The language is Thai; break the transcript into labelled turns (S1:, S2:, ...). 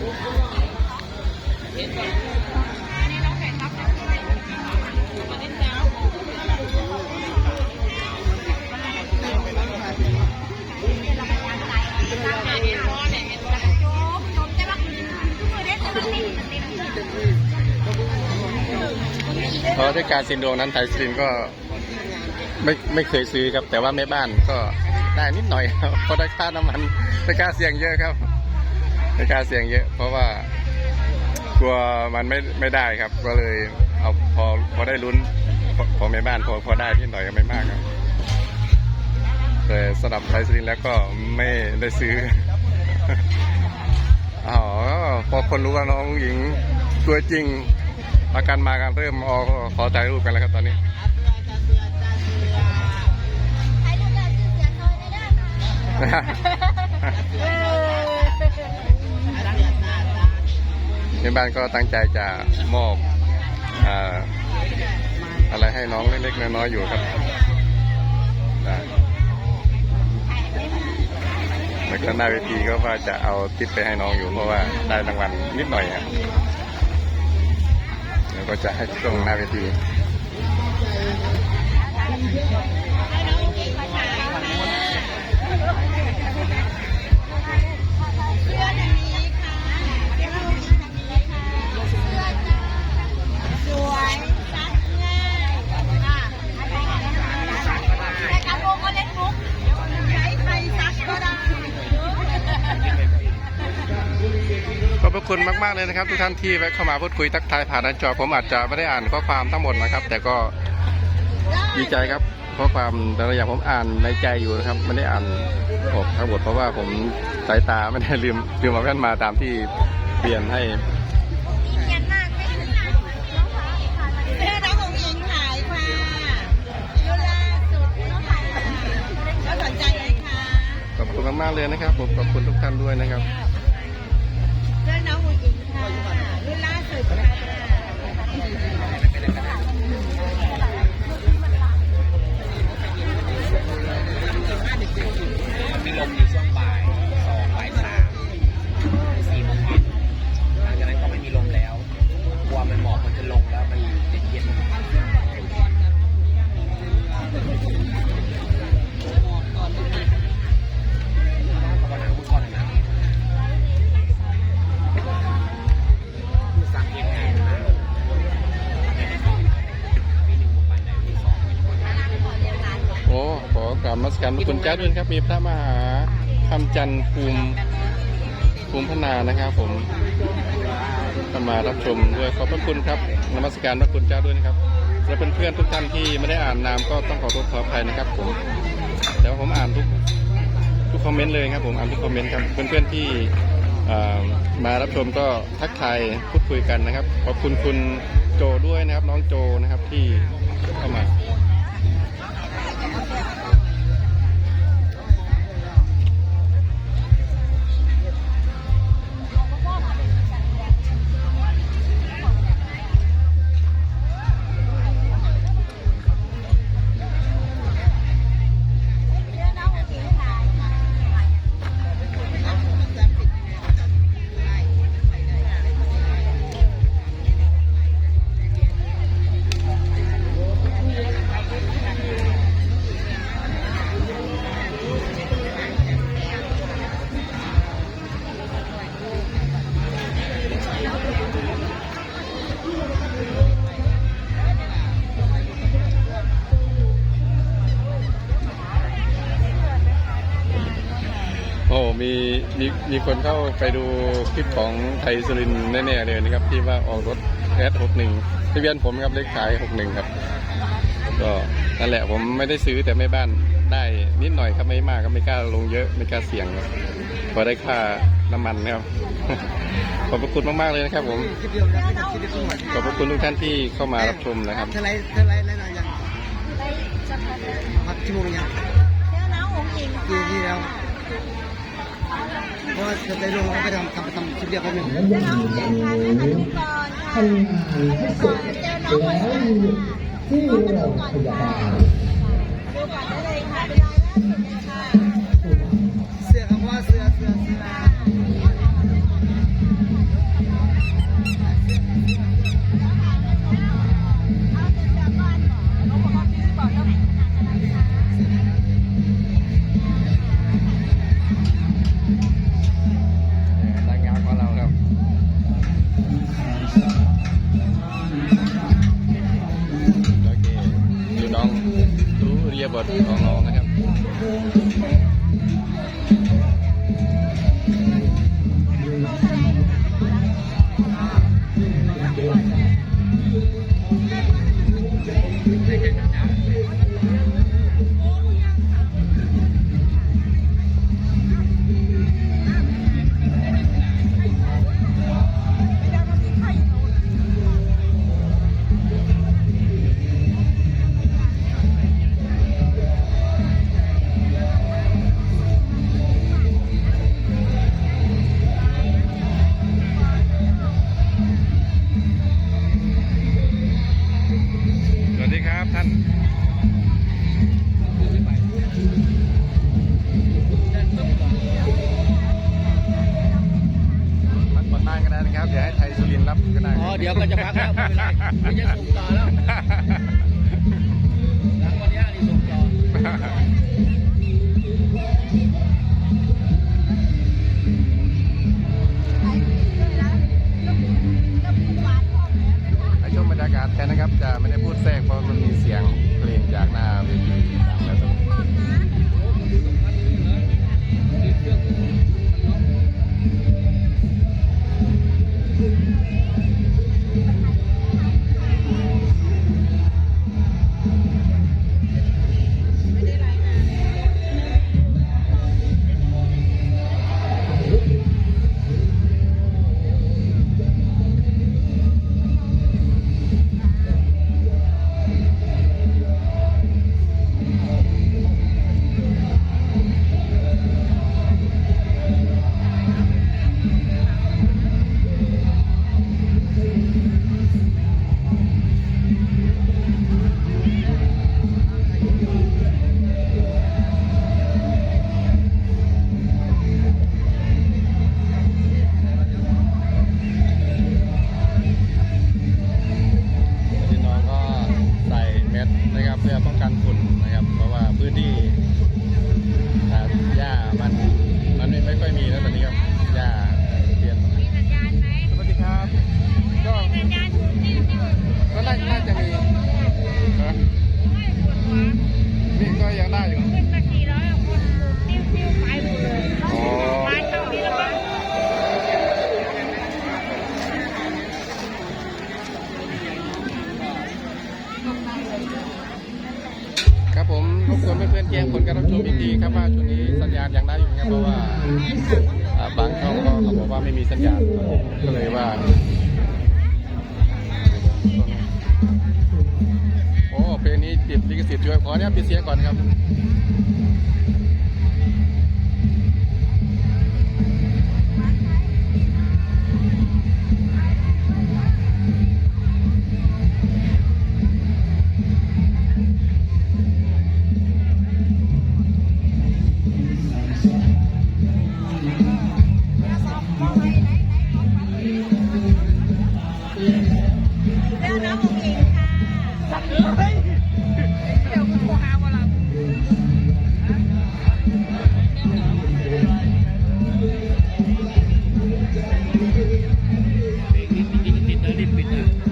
S1: เพราะที่การซินโดนั้นไทยซินก็ไม่ไม่เคยซื้อครับ แต่ว่าแม่บ้านก็ได้นิดหน่อยครับเพราะได้ค่าน้ำมันได้ค่าเสี่ยงเยอะครับ ได้ค่าเสี่ยงเยอะ เพราะว่ากลัวมันไม่ไม่ได้ครับ ก็เลยเอาพอพอได้ลุ้นพอพอแม่บ้านพอพอได้นิดหน่อยก็ไม่มากครับแต่สำหรับไทยซินแล้วก็ไม่ได้ซื้ออ๋อพอคนรู้ว่าน้องหญิงตัวจริงอาการมากันเริ่มออกขอถ่ายรูปกันแล้วครับตอนนี้ ในบ้านก็ตั้งใจจะมอบอ่าอะไรให้น้องเล็กๆน้อยๆอยู่ครับแล้วก็หน้าเวทีก็ว่าจะเอาติปไปให้น้องอยู่เพราะว่าได้รางวัลนิดหน่อยครับแล้วก็จะให้ตรงหน้าเวที
S2: เล
S1: ยนะครับ ทุกท่านที่แวะเข้ามาพูดคุยทักทายผ่านหน้าจอผมอาจจะไม่ได้อ่านข้อความทั้งหมดนะครับ แต่ก็ดีใจครับข้อความแต่ละอย่างผมอ่านในใจอยู่นะครับไม่ได้อ่านออกทั้งหมดเพราะว่าผมสายตาไม่ได้ลืมลืมเอาแว่นมาตามที่เปลี่ยนให้
S2: ของหญิงขายค่ะยุล่าสุดน้องขายค่ะแล้วสนใจเลยค่ะ
S1: ขอบคุณมากๆเลยนะครับผมขอบคุณทุกท่านด้วยนะครับ
S2: รุ่นล่าสุดค่ะ
S3: ก
S1: ราบนมัสการพระคุณเจ้าด้วยครับ มีพระมหาคำจันทร์ภูมิภูมิพนานะครับผมมารับชมด้วยขอบพระคุณครับนมัสการพระคุณเจ้าด้วยนะครับและเพื่อนๆทุกท่านที่ไม่ได้อ่านนามก็ต้องขอโทษขออภัยนะครับผมแต่ว่าผมอ่านทุกทุกคอมเมนต์เลยครับผมอ่านทุกคอมเมนต์ครับเพื่อนๆที่อ่มารับชมก็ทักทายพูดคุยกันนะครับ ขอบคุณคุณโจด้วยนะครับ น้องโจนะครับที่เข้ามา มีคนเข้าไปดูคลิปของไทยสุรินแน่ๆเลยนะครับ ที่ว่าออกรถแอดหกหนึ่งทะเบียนผมครับเลขขายหกหนึ่งครับ ก็นั่นแหละผมไม่ได้ซื้อแต่แม่บ้านได้นิดหน่อยครับไม่มากก็ไม่กล้าลงเยอะไม่กล้าเสี่ยงครับพอได้ค่าน้ำมันนะครับขอบพระคุณมากๆเลยนะครับ ผม
S2: ขอ
S1: บพระคุณทุกท่านที่เข้ามารับชมนะครับ
S4: เท่าไรเท่าไรแล้วนะยัง
S2: ไปจับกันเลย
S4: พักชั่วโมงยัง
S2: เสื้อน้องของหญิง
S4: กี่
S2: ค่
S4: แล้ว เพราะว่าจะได้ลงไปทำทำทำคลิปเดียวกันหนึ่ง
S2: เสื้อน้องของหญิงค่ะแม่คันพิกรค่ะก่อนเจอน้องคนนี้น้องมาดูก่อนค่ะดู
S4: วัส
S3: ดีครับท่านพักผ่อนบ้านก็ได้นะครับ เดี๋ยวให้ไทยสุรินทร์รับก็ได้
S1: อ๋อ เดี๋ยวก็จะพักแล้วไม่เป็นไรไม่จะส่งต่อแล้ว วน
S3: เพื่อนๆแจ้งคนการรับชมอีกทีครับว่าช่วงนี้สัญญาณยังได้อยู่นะครับเพราะว่าบางช่องก็เขาบอกว่าไม่มีสัญญาณก็เลยว่าโอ้เพลงนี้ติดลิขสิทธิ์ด้วยขอเนี่ยปิดเสียงก่อนครับ with that.